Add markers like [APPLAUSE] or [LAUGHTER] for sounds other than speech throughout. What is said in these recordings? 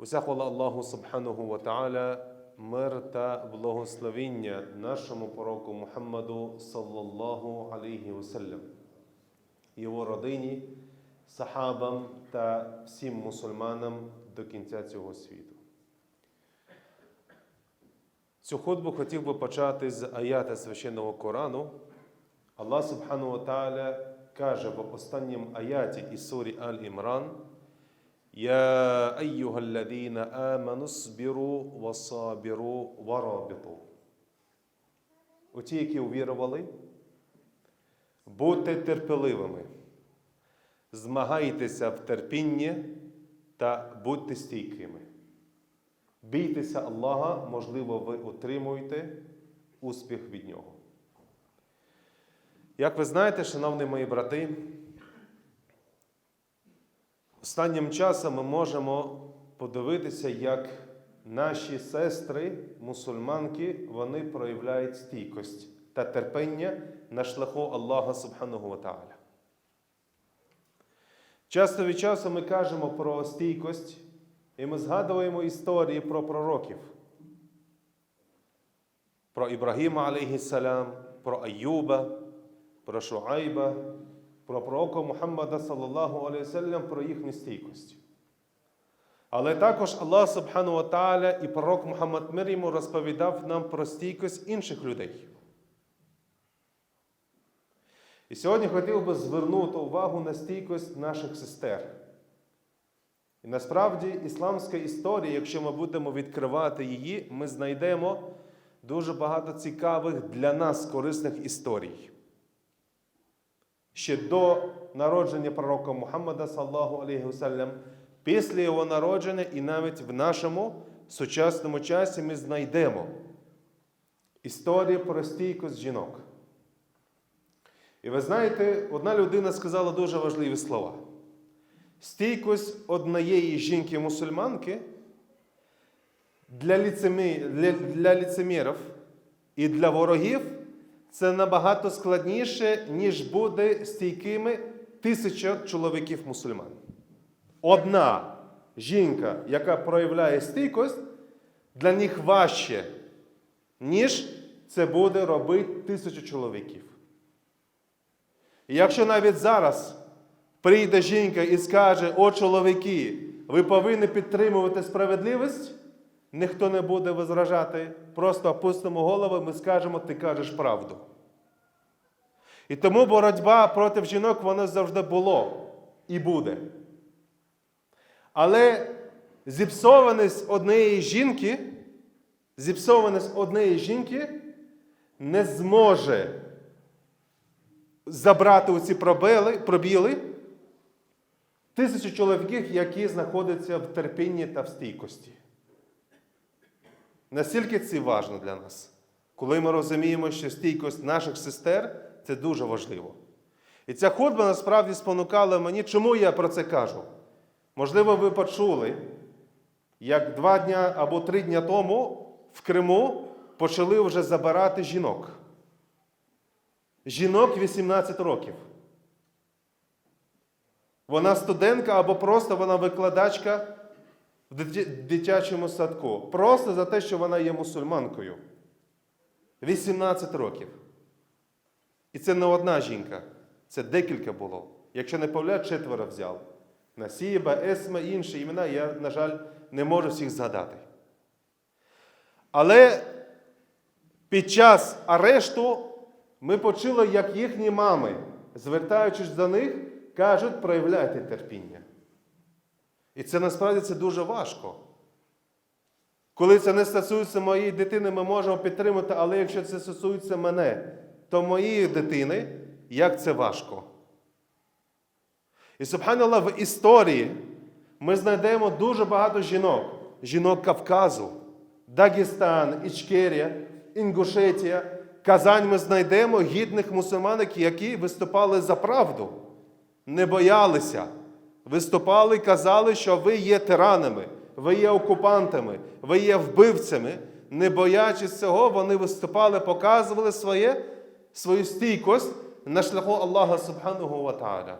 Уся хвала Аллаху Субханаху ва Ta'ala, мир та благословіння нашому пророку Мухаммаду саллаллаху алейхі вассалям, його родині, сахабам та всім мусульманам до кінця цього світу. Цю худбу хотів би почати з аята священного Корану. Аллах Субхану ва каже в останньому аяті із сурі Аль-Імран – يا أيها الذين آمنوا اصبروا وصابروا ورابطوا. Оті, які увірували, будьте терпеливими, змагайтеся в терпінні та будьте стійкими. Бійтеся Аллаха, можливо, ви отримуєте успіх від Нього. Як ви знаєте, шановні мої брати, Останнім часом ми можемо подивитися, як наші сестри, мусульманки, вони проявляють стійкость та терпіння на шляху Аллаха Субхану Ta'ala. Часто від часу ми кажемо про стійкость, і ми згадуємо історії про пророків. Про Ібрагіма, алейхіссалям, про Аюба, про Шуайба, про пророка Мухаммада саллаллаху алейхи про їхню стійкость. Але також Аллах Субхану Ta'ala і пророк Мухаммад Мир йому розповідав нам про стійкость інших людей. І сьогодні хотів би звернути увагу на стійкость наших сестер. І насправді ісламська історія, якщо ми будемо відкривати її, ми знайдемо дуже багато цікавих для нас корисних історій ще до народження пророка Мухаммада, саллаху алейхи вассалям, після його народження і навіть в нашому сучасному часі ми знайдемо історію про стійкость жінок. І ви знаєте, одна людина сказала дуже важливі слова. Стійкость однієї жінки-мусульманки для, ліцемі... для, для ліцемірів і для ворогів це набагато складніше, ніж буде стійкими тисяча чоловіків мусульман. Одна жінка, яка проявляє стійкость, для них важче, ніж це буде робити тисячу чоловіків. І якщо навіть зараз прийде жінка і скаже, о чоловіки, ви повинні підтримувати справедливість, ніхто не буде возражати, просто опустимо голову, ми скажемо, ти кажеш правду. І тому боротьба проти жінок вона завжди було і буде. Але зіпсованість однієї жінки, зіпсованість однієї жінки не зможе забрати оці пробіли, пробіли тисячу чоловіків, які знаходяться в терпінні та в стійкості. Настільки це важливо для нас, коли ми розуміємо, що стійкость наших сестер це дуже важливо. І ця худба насправді спонукала мені, чому я про це кажу. Можливо, ви почули, як два дня або три дня тому в Криму почали вже забирати жінок. Жінок 18 років. Вона студентка або просто вона викладачка в дитячому садку. Просто за те, що вона є мусульманкою. 18 років. І це не одна жінка, це декілька було. Якщо не помиляю, четверо взяв. Насіба, Есма інші імена, я, на жаль, не можу всіх згадати. Але під час арешту ми почули, як їхні мами, звертаючись до них, кажуть, проявляйте терпіння. І це насправді це дуже важко. Коли це не стосується моєї дитини, ми можемо підтримати, але якщо це стосується мене, то моєї дитини, як це важко. І субханалlah, в історії ми знайдемо дуже багато жінок, жінок Кавказу, Дагестан, Ічкерія, Інгушетія. Казань ми знайдемо гідних мусульманок, які виступали за правду, не боялися. Виступали і казали, що ви є тиранами, ви є окупантами, ви є вбивцями. Не боячись цього, вони виступали, показували своє свою стійкость на шляху Аллаха Субхану Ва Ta'ala.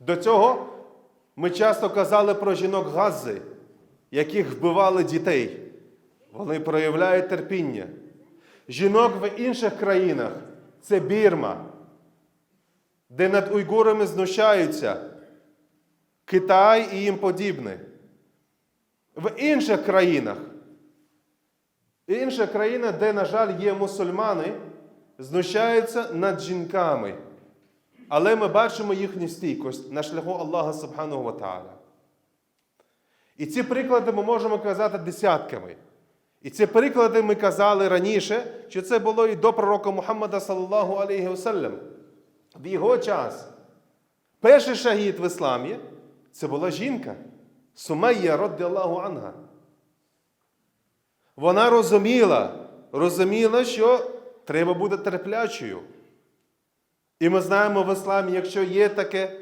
До цього Ми часто казали про жінок Гази, яких вбивали дітей. Вони проявляють терпіння. Жінок в інших країнах це Бірма, де над уйгурами знущаються, Китай і їм подібне. В інших країнах, інша країна, де, на жаль, є мусульмани, знущаються над жінками. Але ми бачимо їхню стійкость на шляху Аллаха Субхану Ва. І ці приклади ми можемо казати десятками. І ці приклади ми казали раніше, що це було і до пророка Мухаммада саллаллаху алейхи вассалям. В його час перший шагід в ісламі це була жінка. Сумайя раддіаллаху анга. Вона розуміла, розуміла, що треба бути терплячою. І ми знаємо в ісламі, якщо є таке,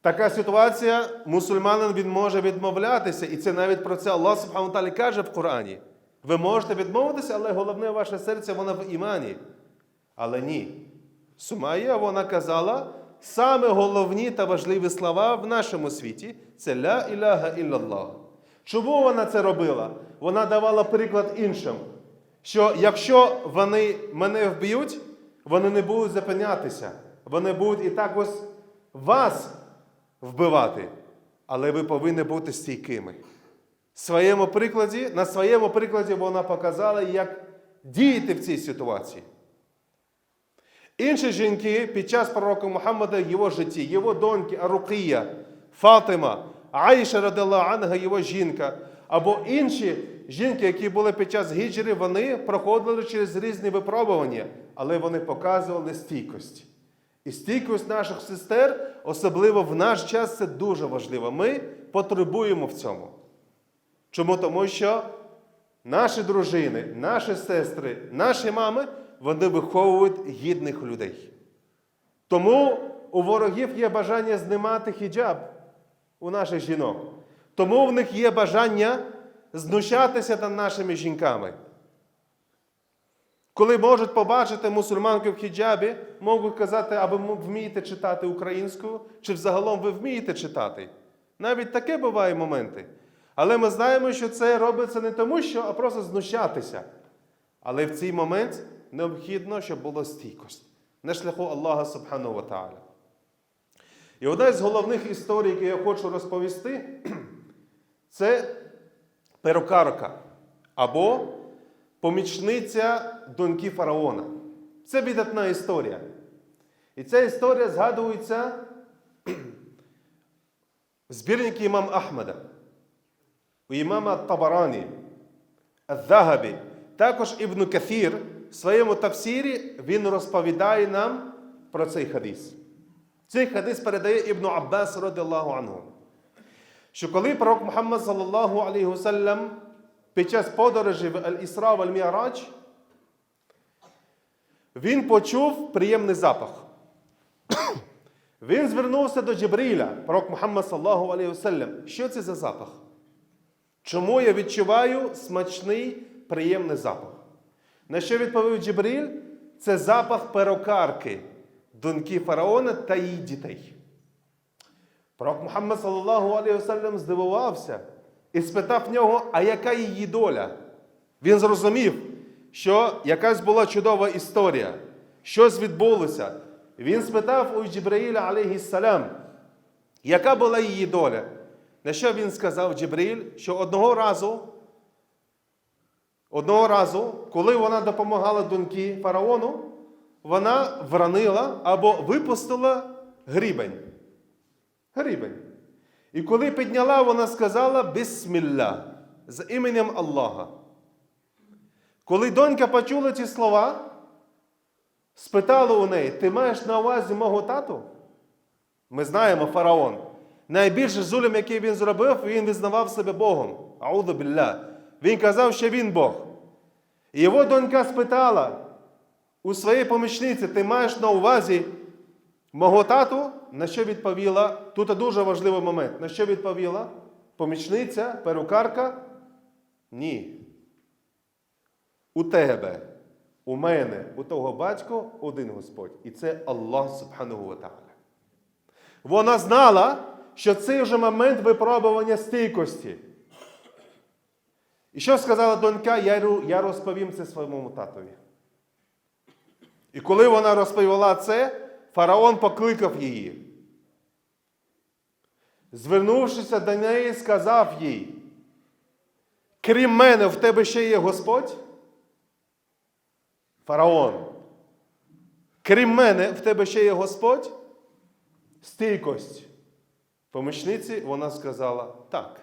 така ситуація, мусульманин він може відмовлятися. І це навіть про це Аллах Субхану Талі каже в Корані. Ви можете відмовитися, але головне ваше серце, воно в імані. Але ні. Сумая, вона казала, саме головні та важливі слова в нашому світі це ля іляга іллаллах. Чому вона це робила? Вона давала приклад іншим, що якщо вони мене вб'ють, вони не будуть зупинятися. Вони будуть і так ось вас вбивати. Але ви повинні бути стійкими. Своєму прикладі, на своєму прикладі вона показала, як діяти в цій ситуації. Інші жінки під час пророка Мухаммада його житті, його доньки Арукія, Фатима, Аїша радила Анга, його жінка, або інші жінки, які були під час гіджри, вони проходили через різні випробування, але вони показували стійкость. І стійкость наших сестер, особливо в наш час, це дуже важливо. Ми потребуємо в цьому. Чому? Тому що наші дружини, наші сестри, наші мами, вони виховують гідних людей. Тому у ворогів є бажання знімати хіджаб у наших жінок. Тому в них є бажання знущатися над нашими жінками. Коли можуть побачити мусульманку в хіджабі, можуть казати, а ви вмієте читати українською, чи взагалом ви вмієте читати. Навіть таке буває моменти. Але ми знаємо, що це робиться не тому, що, а просто знущатися. Але в цей момент необхідно, щоб була стійкость на шляху Аллаха Субхану Ва Та'аля. І одна з головних історій, які я хочу розповісти, [CLEARS THROAT] це перукарка або помічниця доньки фараона. Це видатна історія. І ця історія згадується в [CLEARS THROAT] збірнику імам Ахмеда, у імама Табарані, Адзагабі, також Ібн Кафір в своєму тафсірі він розповідає нам про цей хадис. Цей хадис передає Ібну Аббас, радилlahu анху, що коли пророк Мухаммад саллаллаху алейхи вассалям під час подорожі в Аль-Ісра в Аль-Міарадж, він почув приємний запах. Він звернувся до Джибріля, пророк Мухаммад саллаллаху алейхи вассалям. Що це за запах? Чому я відчуваю смачний приємний запах? На що відповів Джибріль? Це запах перукарки, доньки фараона та її дітей. Пророк Мухаммад саллаллаху алейхи здивувався і спитав в нього, а яка її доля? Він зрозумів, що якась була чудова історія, щось відбулося. Він спитав у Джибраїля, алейхіссалям, яка була її доля? На що він сказав Джибраїль, що одного разу, одного разу, коли вона допомагала доньки фараону, вона вранила або випустила грібень. Грібень. І коли підняла, вона сказала Бисмілля з іменем Аллаха. Коли донька почула ці слова, спитала у неї, ти маєш на увазі мого тату? Ми знаємо фараон. Найбільший зулем, який він зробив, він визнавав себе Богом. Ауду білля. Він казав, що він Бог. І його донька спитала у своїй помічниці, ти маєш на увазі мого тату? На що відповіла? Тут дуже важливий момент. На що відповіла? Помічниця, перукарка? Ні. У тебе, у мене, у того батька один Господь. І це Аллах Субхану Ва. Вона знала, що це вже момент випробування стійкості. І що сказала донька, я, розповім це своєму татові. І коли вона розповіла це, фараон покликав її. Звернувшися до неї, сказав їй, крім мене, в тебе ще є Господь? Фараон. Крім мене, в тебе ще є Господь? Стійкость. Помічниці вона сказала так.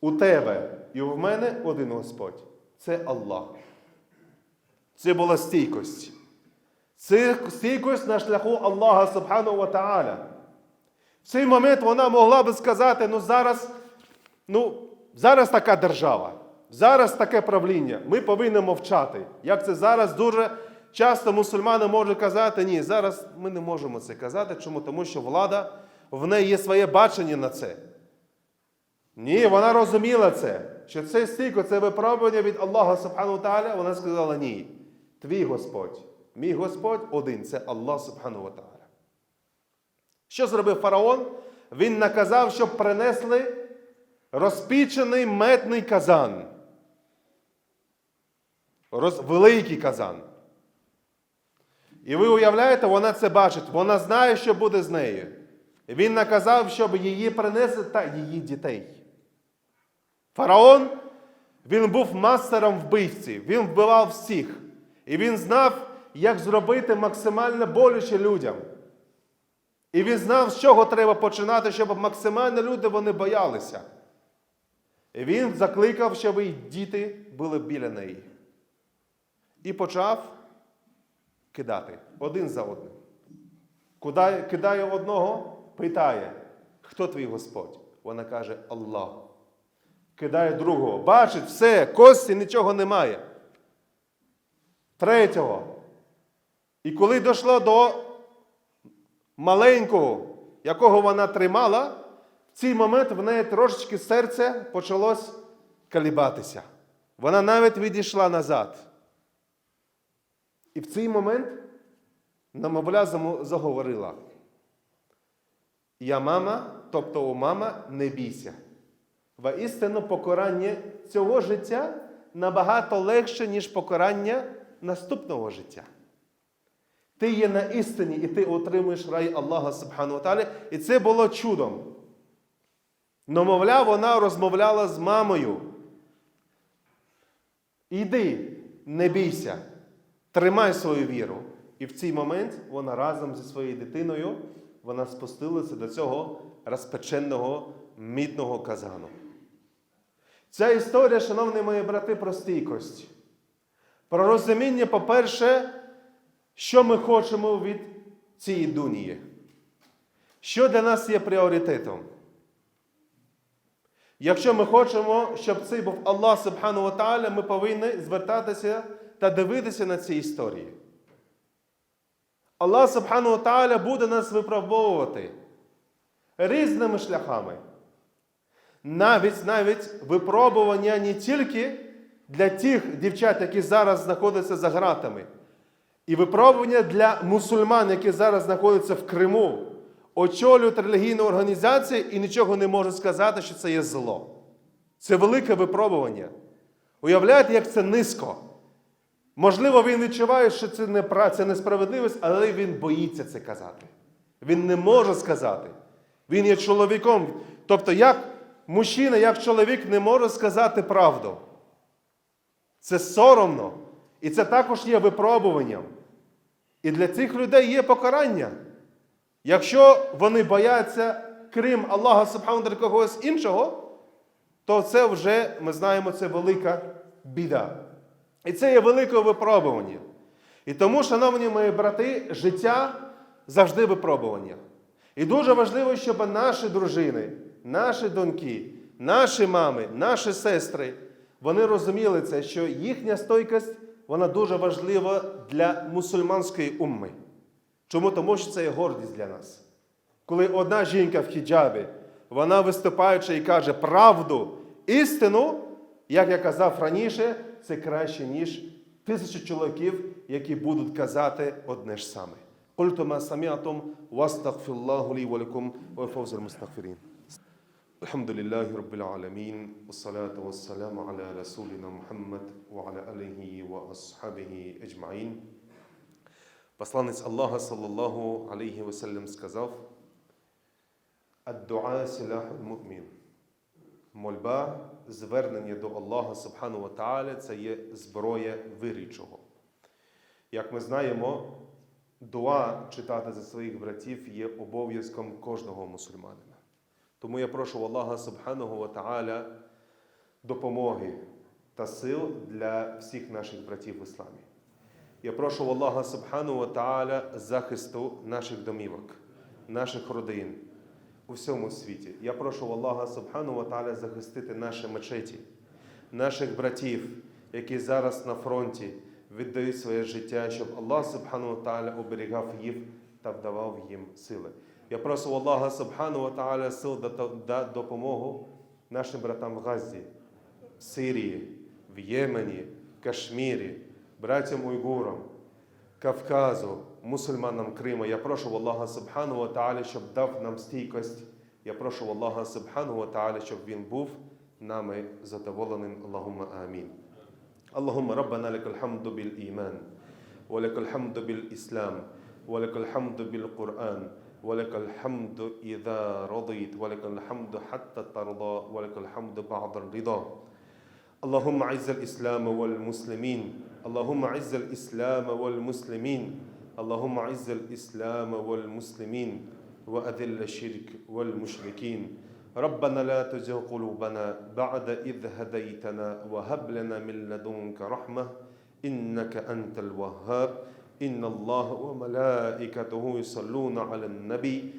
У тебе і в мене один Господь. Це Аллах. Це була стійкость. Це стійкость на шляху Аллаха Субхану Ва Та'аля. В цей момент вона могла би сказати, ну зараз, ну, зараз така держава, зараз таке правління. Ми повинні мовчати. Як це зараз дуже часто мусульмани можуть казати, ні, зараз ми не можемо це казати. Чому? Тому що влада, в неї є своє бачення на це. Ні, вона розуміла це, що це стільки, це випробування від Аллаха Субхану Тааля. Вона сказала ні. Твій Господь, мій Господь один це Аллах Субхану Тааля. Що зробив фараон? Він наказав, щоб принесли розпічений медний казан. Роз... Великий казан. І ви уявляєте, вона це бачить, вона знає, що буде з нею. Він наказав, щоб її принесли та її дітей. Фараон, він був мастером вбивці, він вбивав всіх. І він знав, як зробити максимально боляче людям. І він знав, з чого треба починати, щоб максимально люди вони боялися. І він закликав, щоб і діти були біля неї. І почав кидати один за одним. Кидає одного, питає, хто твій Господь? Вона каже Аллах. Кидає другого. Бачить, все, кості нічого немає. Третього. І коли дійшло до маленького, якого вона тримала, в цей момент в неї трошечки серце почалось калібатися. Вона навіть відійшла назад. І в цей момент намовля заговорила. Я мама, тобто у мама, не бійся. Воістину покарання цього життя набагато легше, ніж покарання наступного життя. Ти є на істині, і ти отримуєш рай Аллаха Субхану Талі. І це було чудом. Но, мовляв, вона розмовляла з мамою. Іди, не бійся, тримай свою віру. І в цей момент вона разом зі своєю дитиною вона спустилася до цього розпеченого мідного казану. Ця історія, шановні мої брати, про стійкость. Про розуміння, по-перше, що ми хочемо від цієї дунії. Що для нас є пріоритетом? Якщо ми хочемо, щоб це був Аллах Субхану Ва ми повинні звертатися та дивитися на ці історії. Аллах Субхану Ва буде нас випробовувати різними шляхами. Навіть навіть випробування не тільки для тих дівчат, які зараз знаходяться за гратами, і випробування для мусульман, які зараз знаходяться в Криму, очолюють релігійну організацію і нічого не можуть сказати, що це є зло. Це велике випробування. Уявляєте, як це низько. Можливо, він відчуває, що це не пра- це несправедливість, але він боїться це казати. Він не може сказати. Він є чоловіком. Тобто, як мужчина, як чоловік не може сказати правду. Це соромно. І це також є випробуванням. І для цих людей є покарання. Якщо вони бояться, крім Аллаха Субхану когось іншого, то це вже, ми знаємо, це велика біда. І це є велике випробування. І тому, шановні мої брати, життя завжди випробування. І дуже важливо, щоб наші дружини, наші доньки, наші мами, наші сестри, вони розуміли це, що їхня стойкість вона дуже важлива для мусульманської умми. Чому? Тому що це є гордість для нас. Коли одна жінка в хіджабі, вона виступаючи і каже правду, істину, як я казав раніше, це краще, ніж тисячі чоловіків, які будуть казати одне ж саме. قلت ما سمعتم واستغفر الله لي ولكم وفوز المستغفرين الحمد لله رب العالمين والصلاة والسلام على رسولنا محمد وعلى آله وأصحابه أجمعين Посланець Аллаха, саллаллаху алейхи васеллям, сказав: Ад-дуа силахуль му'мін. Мольба, звернення до Аллаха Субхану ва Тааля це є зброя вирічого. Як ми знаємо, дуа читати за своїх братів є обов'язком кожного мусульманина. Тому я прошу Аллаха Субхану ва Тааля допомоги та сил для всіх наших братів в ісламі. Я прошу Аллаха Субхану Тааля захисту наших домівок, наших родин у всьому світі. Я прошу Аллаха Субхану Тааля захистити наші мечеті, наших братів, які зараз на фронті віддають своє життя, щоб Аллах Субхану Тааля оберігав їх та вдавав їм сили. Я прошу в Аллаха Субхану ва Тааля сил та допомогу нашим братам в Газі, в Сирії, в Ємені, Кашмірі братям уйгурам, Кавказу, мусульманам Криму. Я прошу в Аллаха Субхану ва Тааля, щоб дав нам стійкость. Я прошу в Аллаха Субхану ва Тааля, щоб він був нами задоволеним. Аллахумма амін. اللهم ربنا لك الحمد بالإيمان ولك الحمد بالإسلام ولك الحمد بالقرآن ولك الحمد إذا رضيت ولك الحمد حتى ترضى ولك الحمد بعد الرضا. اللهم أعز الإسلام والمسلمين. اللهم أعز الإسلام والمسلمين. اللهم أعز الإسلام والمسلمين. وأذل الشرك والمشركين. ربنا لا تزغ قلوبنا بعد إذ هديتنا وهب لنا من لدنك رحمة إنك أنت الوهاب. إن الله وملائكته يصلون على النبي.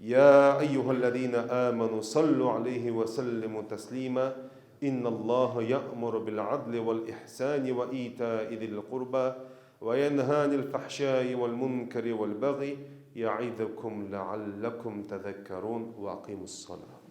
يا أيها الذين آمنوا صلوا عليه وسلموا تسليما. إن الله يأمر بالعدل والإحسان وإيتاء ذي القربى وينهى عن الفحشاء والمنكر والبغي. يعظكم لعلكم تذكرون وأقيموا الصلاة.